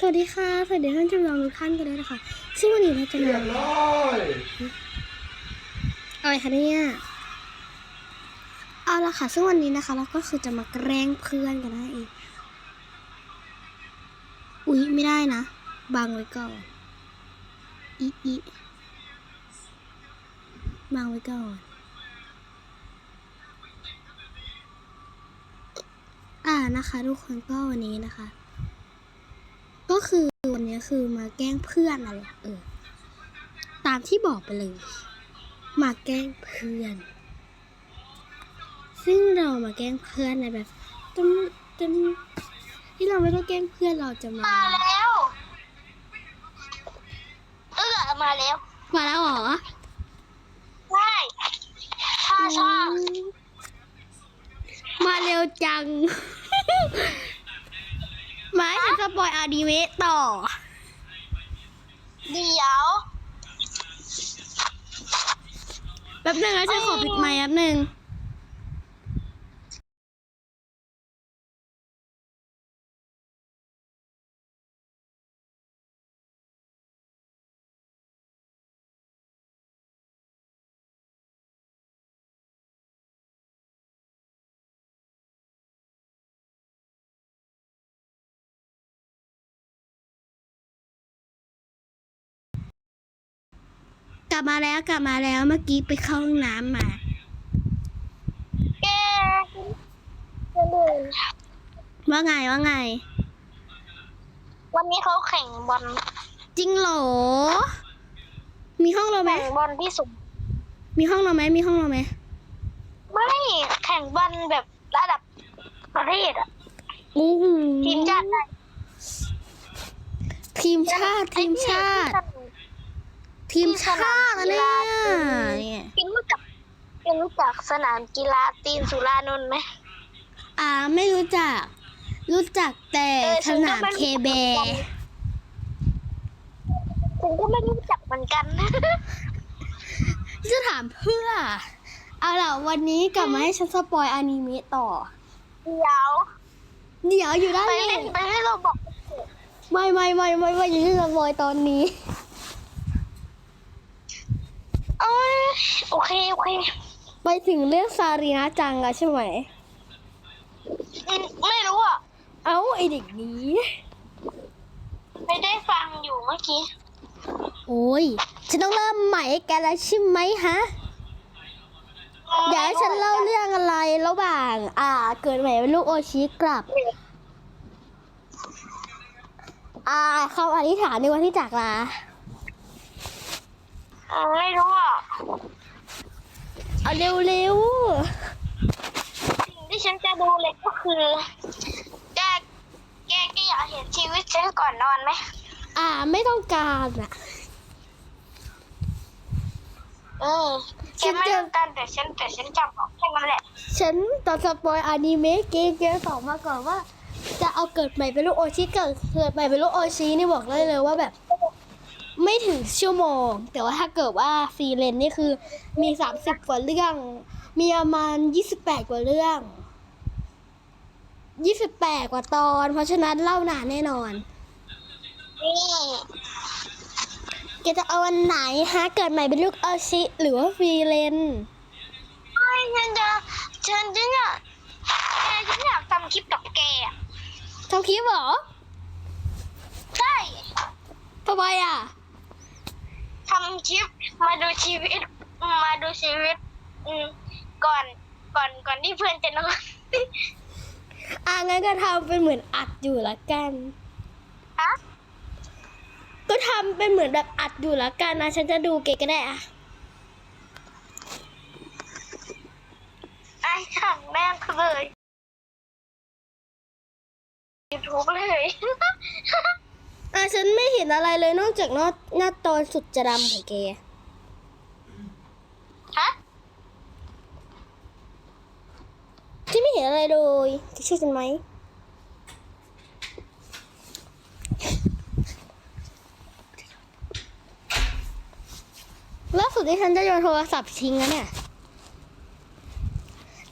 สวัสดีค่ะสวัสดีท่านจำลองทุกท่านกันด้วยนะคะซึ่งวันนี้เราจะเรียมาอะไรคะเนี่ยเอาละค่ะ ซึ่งวันนี้นะคะ เราก็คือจะมาแกล้งเพื่อนกันนั่นเองอุ๊ยไม่ได้นะบังไว้ก่อนอีอีบังไว้ก่อนอ่านะคะ ทุกคนก็วันนี้นะคะ คือวันนี้คือมาแกล้งเพื่อนอะไรเออ ตามที่บอกไปเลย มาแกล้งเพื่อน ซึ่งเรามาแกล้งเพื่อนในแบบจนจนที่เราไม่ต้องแกล้งเพื่อนเราจะมา มาแล้วเออมาแล้ว มาแล้วเหรอใช่ช่าช่าอืมมาเร็วจัง มาให้ฉันสปอยอาดีเมะต่อ เดี๋ยวแป๊บหนึงนะฉันขอปิดไมค์แป๊บหนึง ลับมาแล้วกลับมาแล้วเมื่อกี้ไปเข้าห้องน้ำมาแกจะเดินว่าไงว่าไง วันนี้เขาแข่งบอลจริงเหรอ มีห้องเราไหมแข่งบอลที่สุดมีห้องเราไหมมีห้องเราไหมไม่แข่งบอลแบบระดับประเทศอะโอ้โหทีมชาติได้ทีมชาติทีมชาติ ทีมชาตินะเนี่ยเนี่ยกินรู้จักกินรู้จักสนามกีฬาตีนสุรานนท์ไหมอ่าไม่รู้จัก รู้จักแต่เออสฉันก็นามไม่เครู้จักเบผมก็ไม่รู้จักเหมือนกันจะถามเพื่อ เอาล่ะวันนี้กลับมาให้ฉันสปอยอนิเมะต่อ เดี๋ยว เดี๋ยวอยู่ด้านไปนี้เล่นไปให้เราบอก ไม่ไม่ไม่ไม่ไม่อย่าเล่นสปอยตอนนี้ เอ้ย โอเค โอเค ไปถึงเรื่องซารีนะจังอะใช่ไหมอืมไม่รู้อะ เอ้า ไอเด็กนี้ ไม่ได้ฟังอยู่เมื่อกี้ โอ้ย ฉันต้องเริ่มใหม่ให้แกแล้วใช่ไหมฮะ อยากให้ฉันเล่าเรื่องอะไรระหว่าง อ่า เกิดใหม่เป็นลูกโอชิกลับ อ่าคำอธิษฐานในวันที่จากลา อืมไม่รู้อะเอาเร็วเร็วสิ่งที่ฉันจะดูเลยก็คือแกแกแกอยากเห็นชีวิตฉันก่อนนอนไหมๆอ่าไม่ต้องการอะอืมแกไม่ต้องการแต่ฉันแต่ฉันจำออกแค่นั้นแหละ ฉันตอนสปอยอนิเมะเกมเกมสองมาก่อนว่า จะเอาเกิดใหม่เป็นลูกโอชิเกิดเกิดใหม่เป็นลูกโอชินี่บอกได้เลยว่าแบบ ไม่ถึงชั่วโมง แต่ว่าถ้าเกิดว่าฟรีเลนนี่คือมีสามสิบกว่าเรื่อง มีประมาณยี่สิบแปดกว่าเรื่องยี่สิบแปดกว่าตอน เพราะฉะนั้นเล่านานแน่นอนนี่แกจะเอาอันไหนฮะเกิดใหม่เป็นลูกโอชิ หรือว่าฟรีเลนไม่ฉันจะฉันจะอยากแกฉันอยากทำคลิปกับแกอะทำคลิปเหรอ ใช่ทำไมอะ ทำคลิปมาดูชีวิต มาดูชีวิต อืมก่อนก่อนก่อนที่เพื่อนจะนอนอะงั้นก็ทำเป็นเหมือนอัดอยู่ละกัน ฮะก็ทำเป็นเหมือนแบบอัดอยู่ละกันนะฉันจะดูเกก็ได้อะไอ้ถังแม่งเลยยูทูบเลย อะฉันไม่เห็นอะไรเลยนอกจากหน้าหน้าตอนสุดจะดำของแกฮะที่ไม่เห็นอะไรเลยจะเชื่อฉันไหมล่าสุดที่ฉันจะโยนโทรศัพท์ทิ้งแล้วเนี่ย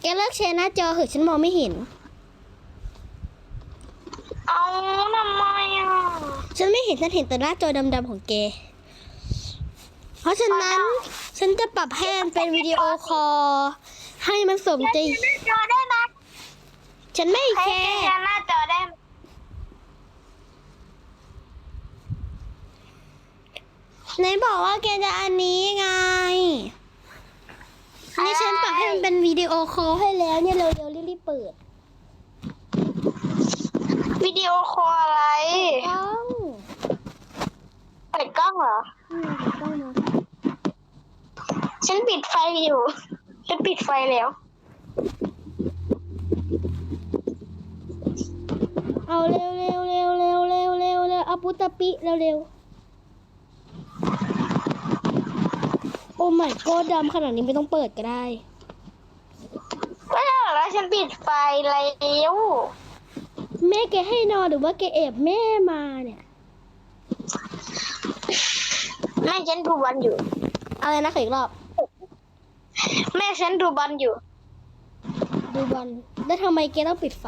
แกเลิกแชร์หน้าจอเหอะฉันมองไม่เห็น เอาทำไมอะเห็นฉันเห็นแต่หน้าจอดำๆของแก เพราะฉะนั้นฉันจะปรับให้มันเป็นวิดีโอคอลให้มันสมใจหน้าจอได้ไหมฉันไม่ใครแคจะร์แชร์หน้าจอได้ไหมไหนบอกว่าแกจะอันนี้ไงนี่ฉันปรับให้มันเป็นวิดีโอคอลให้แล้วเนี่ยเร็วๆรีบๆเปิดวิดีโอคอลอะไรกล้อง เปิดกล้องเหรอ อืมกล้องนะฉันปิดไฟอยู่ ฉันปิดไฟแล้ว เอาเร็วเร็วเร็วเร็วเร็วเร็วเร็วเอาปุตตะปิเร็วเร็วโอ้ไม่ก็ดำขนาดนี้ไม่ต้องเปิดก็ได้ ก็ได้แล้วฉันปิดไฟแล้ว แม่แกให้นอนหรือว่าแกแอบแม่มาเนี่ย แม่ฉันดูบอลอยู่ อะไรนะขออีกรอบ แม่ฉันดูบอลอยู่ ดูบอลแล้วทำไมแกต้องปิดไฟ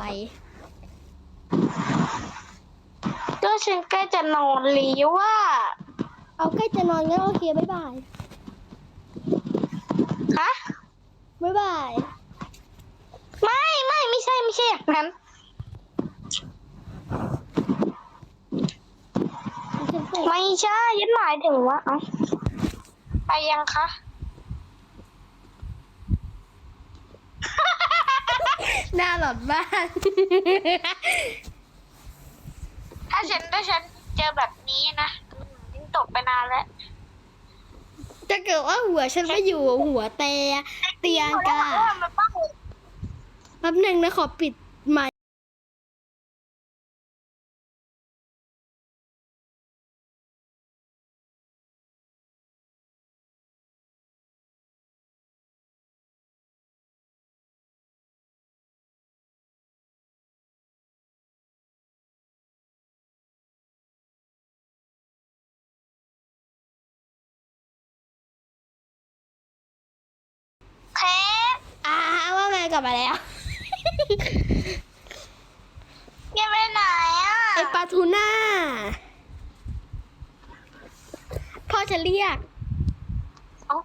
ก็ฉันใกล้จะนอนแล้วว่า เอาใกล้จะนอนงั้นโอเคบ๊ายบายฮะบ๊ายบาย ไม่ไม่ไม่ใช่ไม่ใช่อย่างนั้น ฉันเปิด ไม่ใช่ยันหมายถึงว่าเอ้าไปยังคะ หน้าหลอนมากถ้าฉันถ้าฉันเจอแบบนี้นะยิ่งตกไปนานแล้วถ้าเกิดว่าหัวฉันไม่อยู่หัวแต่เตียงกามันบ้าแป๊บหนึ่งนะขอปิด กลับมาแล้วยังไปไหนอะไอปลาทูน่าพ่อจะเรียกเอ้า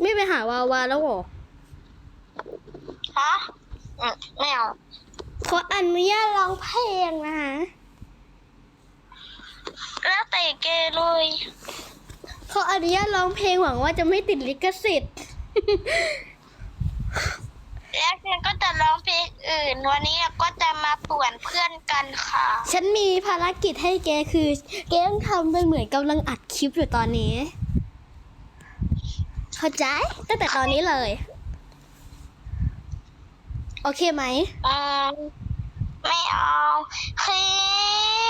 ไม่ไปหาวาวาแล้วเหรอฮะอืมไม่เอาขออนุญาตร้องเพลงนะคะ แล้วแต่แกเลยขออนุญาตร้องเพลงหวังว่าจะไม่ติดลิขสิทธิ์ แล้วฉันก็จะร้องเพลงอื่น วันนี้เราก็จะมาป่วนเพื่อนกันค่ะ ฉันมีภารกิจให้แกคือแกต้องทำเป็นเหมือนกำลังอัดคลิปอยู่ตอนนี้ เข้าใจตั้งแต่ตอนนี้เลย โอเคไหม อืม ไม่เอาเค้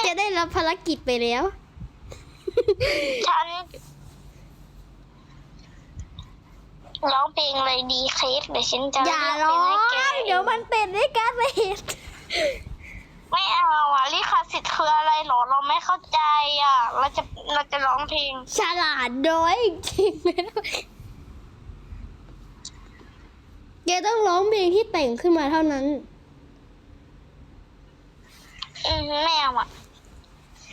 กจะได้รับภารกิจไปแล้ว ฉันร้องเพลงอะไรดีเค้กเดี๋ยวฉันจะอย่าเลืร้อกอเพลงให้แกงเดี๋ยวมันเป็นด้วยการเสษไม่เอาอะลิขสิทธิ์คืออะไรหรอเราไม่เข้าใจอะ เราจะเราจะร้องเพลง ฉลาดน้อยจริงๆเลยแกต้องร้องเพลงที่แต่งขึ้นมาเท่านั้น อืมไม่เอาอะ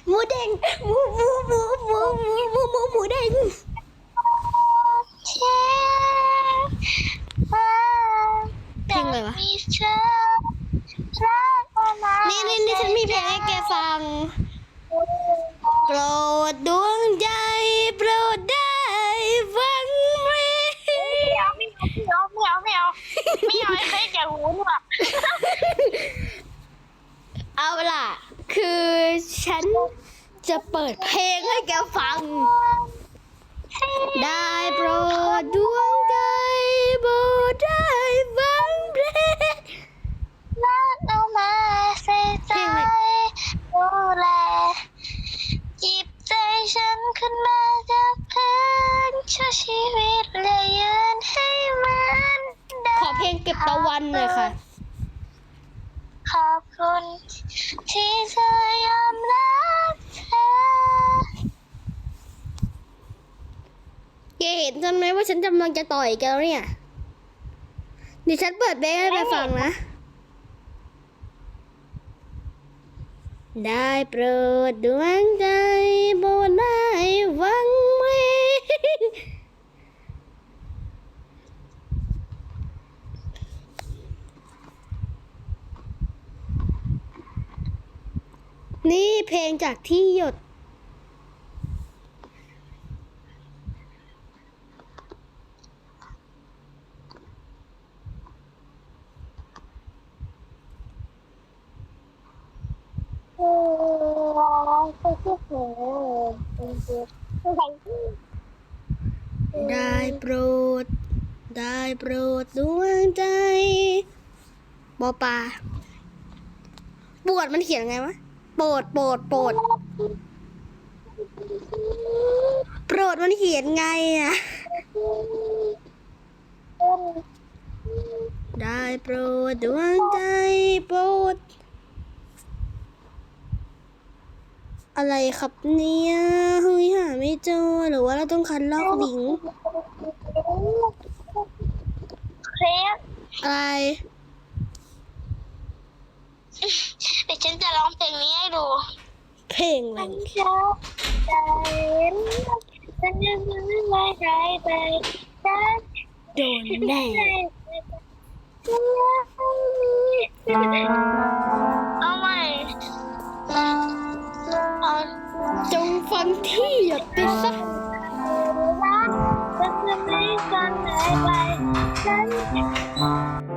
หมูเด้งหมูหมูหมูหมูหมูหมูหมูหมูเด้งเชื่อว่าเพลงอะไรวะมีเธอรักมานานี่นี่นี่ฉันมีเพลงให้แกฟังโปรดดวงใจโปรดได้ฟังเพลงไม่เอาไม่เอาไม่เอาไม่เอาไม่เอาไม่เอาไอ้เค้กอย่าหูหนวกเอาล่ะ คือฉันจะเปิดเพลงให้แกฟัง ได้โปรดดวงใจโปรดได้ฟังเพลงรักเอามาใส่ใจเพลงอะไรดูแลจิบใจฉันขึ้นมาจากพื้นช่วยชีวิตและยืนให้มันได้ขอเพลงเก็บตะวันหน่อยค่ะขอบ คุณที่เธอยอมรับเธอแกเห็นฉันไหมว่าฉันกำลังจะต่อยแกแล้วเนี่ยดิฉันเปิดเบรกให้ไปฟังนะ ได้โปรดดวงใจโบนได้ฟังเพลงนี่ เพลงจากที่หยด โอ้ไปที่ไหนเป็นเด็กไปที่ได้โปรด ได้โปรดดวงใจบอปลาปวดมันเขียนไงวะ โปรดโปรดโปรดโปรดมันเขียนไงอะ ได้โปรดดวงใจโปรด อะไรครับเนี่ยเฮ้ยหาไม่เจอหรือว่าเราต้องคันลอกลิงก์เครียดอะไร เดี๋ยวฉันจะ ร้องเพลงนี้ให้ดู เพลงอะไรฉันชอบใจฉันยังไม่ไว้ใจไปฉันโดนแน่เอาใหม่เอาจงฟังที่หยดไปซะฉันจะไม่ฟังไหนไปฉัน